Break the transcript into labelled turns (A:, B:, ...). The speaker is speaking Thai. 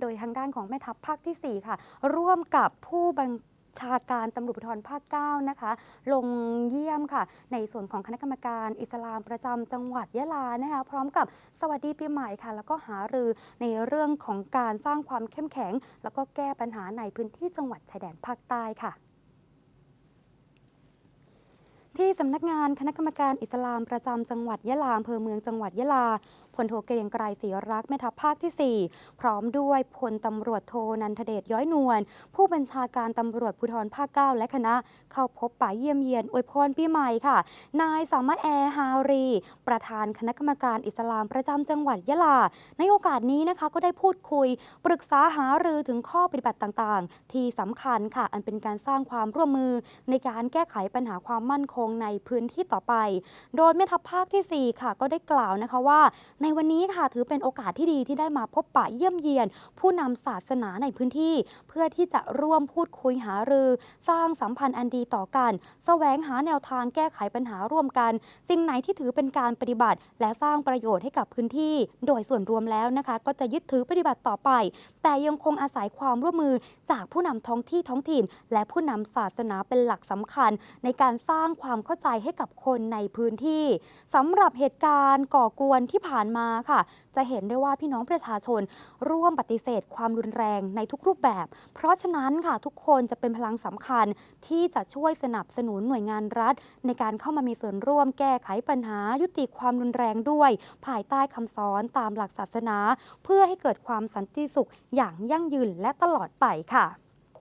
A: โดยทางด้านของแม่ทัพภาคที่ 4 ค่ะ ร่วมกับผู้บัญชาการตำรวจภูธรภาค 9 นะคะ ลงเยี่ยมค่ะ ในส่วนของคณะกรรมการอิสลามประจำจังหวัดยะลานะคะพร้อมกับสวัสดีปีใหม่ค่ะ แล้วก็หารือในเรื่องของการสร้างความเข้มแข็ง แล้วก็แก้ปัญหาในพื้นที่จังหวัดชายแดนภาคใต้ค่ะ ที่สำนักงานคณะกรรมการอิสลามประจำจังหวัดยะลาอำเภอเมืองจังหวัดยะลาพลโทเกรียงไกรศรีรักแม่ทัพภาคที่ 4 พร้อมด้วยพลตำรวจโทนันทเดชย้อยนวลผู้บัญชาการตำรวจภูธรภาค 9 และคณะ เข้าพบป่าเยี่ยมเยียนอวยพรปีใหม่ค่ะ นายสามารถแอร์ฮารี ประธานคณะกรรมการอิสลามประจำจังหวัดยะลา ในโอกาสนี้นะคะก็ได้พูดคุย ปรึกษาหารือถึงข้อปฏิบัติต่างๆ ที่สำคัญค่ะ อันเป็นการสร้างความร่วมมือในการแก้ไขปัญหาความมั่นคงในพื้นที่ต่อไป โดยแม่ทัพภาคทีสี่ 4 ค่ะ ก็ได้กล่าวนะคะว่า ในวันนี้ค่ะถือเป็นโอกาสที่ดีที่ได้มาพบปะเยี่ยมเยียน ผู้นำศาสนาในพื้นที่ เพื่อที่จะร่วมพูดคุยหารือ สร้างสัมพันธ์อันดีต่อกันแสวงหาแนวทางแก้ไขปัญหาร่วมกัน สิ่งไหนที่ถือเป็นการปฏิบัติ และสร้างประโยชน์ให้กับพื้นที่ โดยส่วนรวมแล้วนะคะ ก็จะยึดถือปฏิบัติต่อไป แต่ยังคงอาศัยความร่วมมือจากผู้นำท้องที่ท้องถิ่น และผู้นำศาสนาเป็นหลักสำคัญ ในการสร้างความความเข้าใจให้กับคนในพื้นที่สำหรับเหตุการณ์ก่อกวนที่ผ่านมาค่ะ จะเห็นได้ว่าพี่น้องประชาชน ร่วมปฏิเสธ ความรุนแรงในทุกรูปแบบ เพราะฉะนั้นค่ะทุกคนจะเป็นพลังสำคัญที่จะช่วยสนับสนุนหน่วยงานรัฐ ในการเข้ามามีส่วนร่วมแก้ไขปัญหายุติความรุนแรงด้วย ภายใต้คำสอนตามหลักศาสนา เพื่อให้เกิดความสันติสุขอย่างยั่งยืนและตลอดไปค่ะ